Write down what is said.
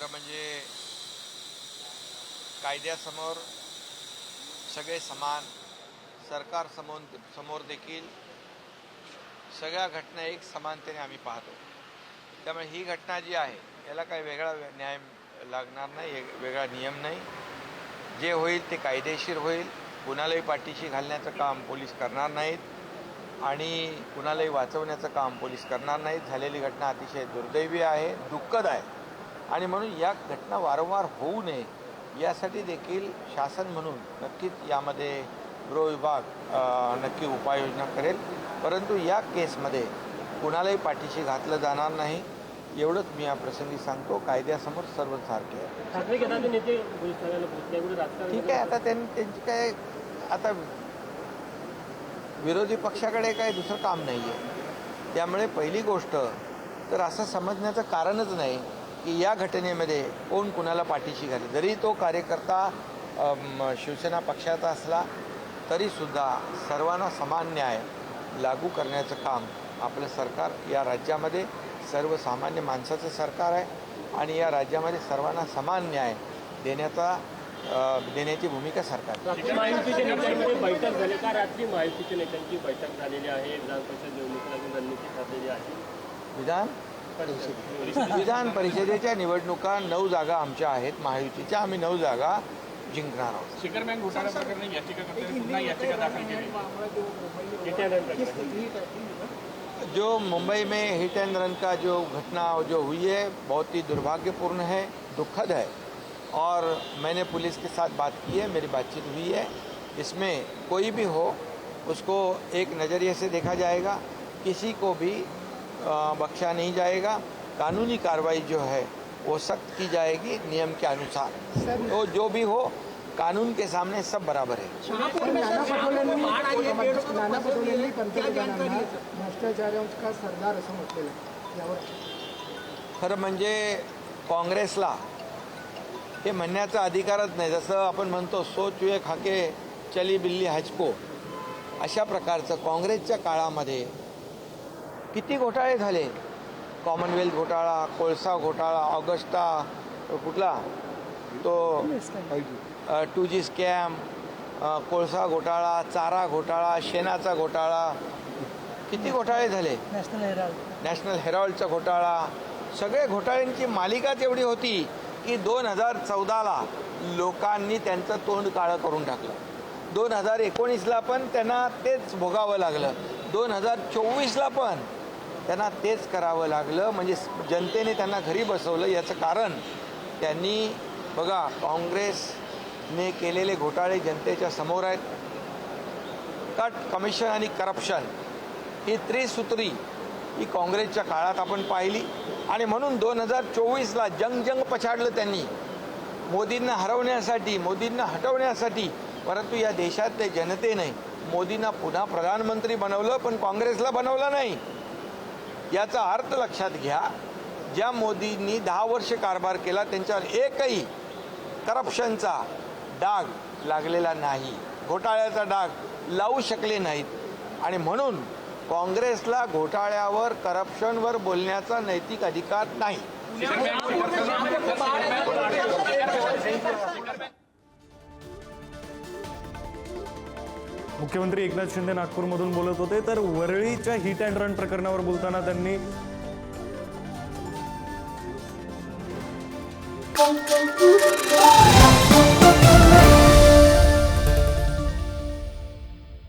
खरं म्हणजे कायद्यासमोर सगळे समान सरकार समोर समोर देखील सगळ्या घटना एक समानतेने आम्ही पाहतो. त्यामुळे ही घटना जी आहे याला काही वेगळा न्याय लागणार नाही वेगळा नियम नाही. जे होईल ते कायदेशीर होईल. कुणालाही पाठीशी घालण्याचं काम पोलीस करणार नाहीत आणि कुणालाही वाचवण्याचं काम पोलीस करणार नाहीत. झालेली घटना अतिशय दुर्दैवी आहे दुःखद आहे. आणि म्हणून या घटना वारंवार होऊ नये यासाठी देखील शासन म्हणून नक्कीच यामध्ये गृह विभाग नक्की उपाययोजना करेल. परंतु या केसमध्ये कुणालाही पाठीशी घातलं जाणार नाही. एवढंच मी या प्रसंगी सांगतो. कायद्यासमोर सर्व सारखे आहे. ठीक आहे. आता त्यांनी त्यांची काय आता विरोधी पक्षाकडे काही दुसरं काम नाही आहे त्यामुळे पहिली गोष्ट तर असं समजण्याचं कारणच नाही की या घटनेमध्ये कोण कुणाला पाठीशी घाले? जरी तो कार्यकर्ता शिवसेना पक्षाचा असला तरीसुद्धा सर्वांना समान न्याय लागू करण्याचं काम आपलं सरकार या राज्यामध्ये सर्वसामान्य माणसाचं सरकार आहे आणि या राज्यामध्ये सर्वांना समान न्याय देण्याचा देण्याची भूमिका सरकार रात्री महायुतीच्या नेत्यांमध्ये बैठक झाली का? रात्री महायुतीच्या नेत्यांची बैठक झालेली आहे. विधान परिषद निवडणुकीला रणनीती ठरलेली आहे. विधान? विधान परिषदेच्या निवडणुका नऊ जागा आमच्या आहेत. महायुतीच्या आम्ही नऊ जागा जिंकणार आहोत. शिखर बँक घोटाळा प्रकरणी याचिकाकर्त्यांनी पुन्हा याचिका दाखल केली. जो मुंबई में हिट एंड रन का जो घटना जो हुई है बहुत ही दुर्भाग्यपूर्ण है दुखद है। और मैंने पुलिस के साथ बात की है मेरी बातचीत हुई है। इसमें कोई भी हो उसको एक नज़रिए से देखा जाएगा। किसी को भी बख्शा नहीं जाएगा। कानूनी कार्रवाई जो है वो सख्त की जाएगी नियम के अनुसार। तो जो भी हो कानून के सामने सब बराबर है। खरं म्हणजे काँग्रेसला हे म्हणण्याचा अधिकारच नाही. जसं आपण म्हणतो सोच वे खाके चली बिल्ली हचको. अशा प्रकारचं काँग्रेसच्या काळामध्ये किती घोटाळे झाले? कॉमनवेल्थ घोटाळा कोळसा घोटाळा ऑगस्टा कुठला? तो टू जी स्कॅम कोळसा घोटाळा चारा घोटाळा शेणाचा घोटाळा. किती घोटाळे झाले? नॅशनल हेराल्ड नॅशनल हेरॉल्डचा घोटाळा. सगळे घोटाळ्यांची मालिकाच एवढी होती की दोन हजार चौदाला लोकांनी त्यांचं तोंड काळं करून टाकलं. दोन हजार एकोणीसला पण त्यांना तेच भोगावं लागलं. दोन हजार चोवीसला पण त्यांना तेच करावं लागलं म्हणजे जनतेने त्यांना घरी बसवलं. याचं कारण त्यांनी बघा काँग्रेसने केलेले घोटाळे जनतेच्या समोर आहेत. कट कमिशन आणि करप्शन ही त्रिसूत्री ही काँग्रेसच्या काळात आपण पाहिली. आणि म्हणून दोन हजार चोवीसला जंग जंग पछाडलं त्यांनी. मोदींना हरवण्यासाठी मोदींना हटवण्यासाठी. परंतु या देशातल्या जनतेने मोदींना पुन्हा प्रधानमंत्री बनवलं पण काँग्रेसला बनवलं नाही. याचा अर्थ लक्षात घ्या ज्या मोदींनी दहा वर्ष कारभार केला त्यांच्यावर एकही करप्शनचा डाग लागलेला नाही. घोटाळ्याचा डाग लावू शकले नाहीत. आणि म्हणून काँग्रेसला घोटाळ्यावर करप्शनवर बोलण्याचा नैतिक अधिकार नाही. मुख्यमंत्री एकनाथ शिंदे नागपूरमधून बोलत होते तर वरळीच्या हिट अँड रन प्रकरणावर बोलताना त्यांनी Thank you.